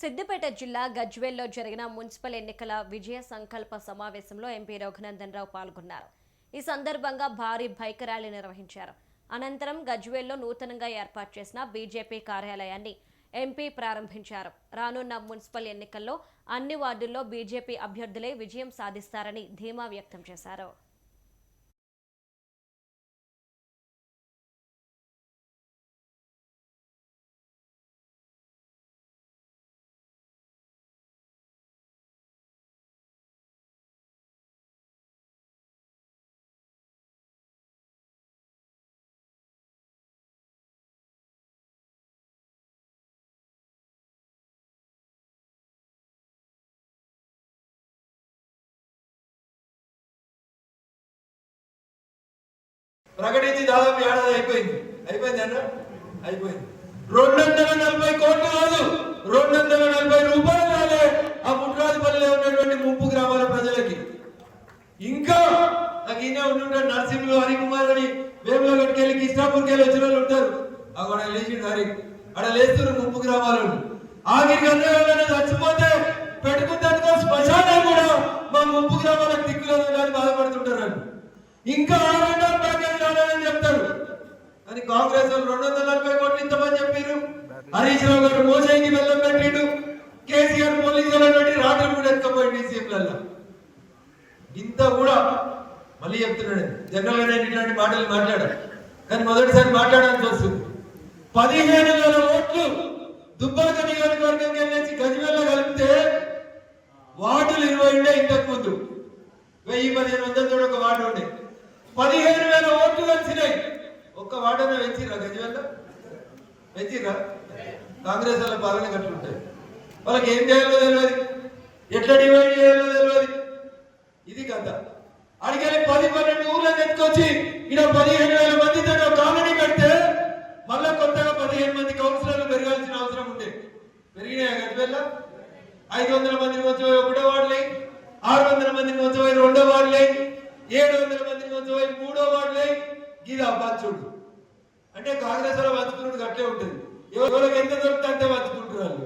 సిద్దిపేట జిల్లా గజ్వేల్లో జరిగిన మున్సిపల్ ఎన్నికల విజయ సంకల్ప సమావేశంలో ఎంపీ రఘునందన్ రావు పాల్గొన్నారు. ఈ సందర్భంగా భారీ బైక్ ర్యాలీ నిర్వహించారు. అనంతరం గజ్వేల్లో నూతనంగా ఏర్పాటు చేసిన బీజేపీ కార్యాలయాన్ని ఎంపీ ప్రారంభించారు. రానున్న మున్సిపల్ ఎన్నికల్లో అన్ని వార్డుల్లో బీజేపీ అభ్యర్థులే విజయం సాధిస్తారని ధీమా వ్యక్తం చేశారు. ప్రకటించి దాదాపు ఏడాది అయిపోయింది. అయిపోయింది అన్న? అయిపోయింది. రెండు వందల నలభై కోట్లు కాదు రెండు వందల నలభై రూపాయలు రాలే ఆ ముట్రాజపల్లిలో ఉన్నటువంటి ముంపు గ్రామాల ప్రజలకి. ఇంకా నాకు ఈయన ఉంటుంటాడు నరసింహులు హరికుమార్ అని వేములో కట్టుకెళ్ళి కిష్టాపూర్కి వెళ్ళి వచ్చిన వాళ్ళు ఉంటారు. అక్కడ లేచిండు హరి. అక్కడ లేస్తున్నారు ముంపు గ్రామాలను ఆఖరికి అన్నయ్య చచ్చిపోతే పెట్టుకుంటానుకో శ్మశానాలు కూడా మా ముంపు గ్రామాలకు దిక్కులేదు అని బాధపడుతుంటారు ఇంకా అని కాంగ్రెస్ వాళ్ళు రెండు వందల నలభై కోట్లు ఇంతమని చెప్పారు హరీష్ రావు గారు మోసైకి వెళ్ళం పెట్టిండు. కేసీఆర్ పోలీసులు పెట్టి రాత్రి కూడా ఎత్తుకపోయింది సీఎంలలో ఇంత కూడా మళ్ళీ చెప్తున్నాడు. జనరల్గా నేను ఇట్లాంటి మాటలు మాట్లాడాను కానీ మొదటిసారి మాట్లాడాల్సి వస్తుంది. పదిహేను వేల ఓట్లు దుబ్బాక నియోజకవర్గం కలిసి గజ్వేల్లో కలిపితే వార్డులు ఇరవై ఉండే ఇంతకు ముందు. వెయ్యి పదిహేను వందలతో ఒక వార్డు ఉండే. పదిహేను వేల ఓట్లు ఒక్క వార్డున వెచ్చిర్రా గజ్వేల్లో కాంగ్రెస్ వాళ్ళ పాలన కట్లుంటాయి వాళ్ళకి ఏం చేయాలో తెలియదు ఎట్లా డివైడ్ చేయాలో తెలియదు ఇది కథ. అడిగే పది పన్నెండు ఊర్లను ఎత్తుకొచ్చి ఇక్కడ పదిహేను వేల మందితో తన కాలనీ పెడితే మళ్ళా కొత్తగా పదిహేను మంది కౌన్సిలర్లు పెరగాల్సిన అవసరం ఉండే పెరిగినాయా గజ్వేల్ల? ఐదు వందల మందిని వచ్చి ఒకటో వార్డులే. ఆరు వందల మందిని కొంచెం రెండో వార్డులే. ఏడు వందల మందిని వచ్చి మూడో వార్డులే. ఇది అబ్బాచుడు అంటే కాంగ్రెస్లో పంచుకున్నాడు గట్టే ఉంటుంది. ఎవరికి ఎంత దొరుకుతా అంటే పంచుకుంటారు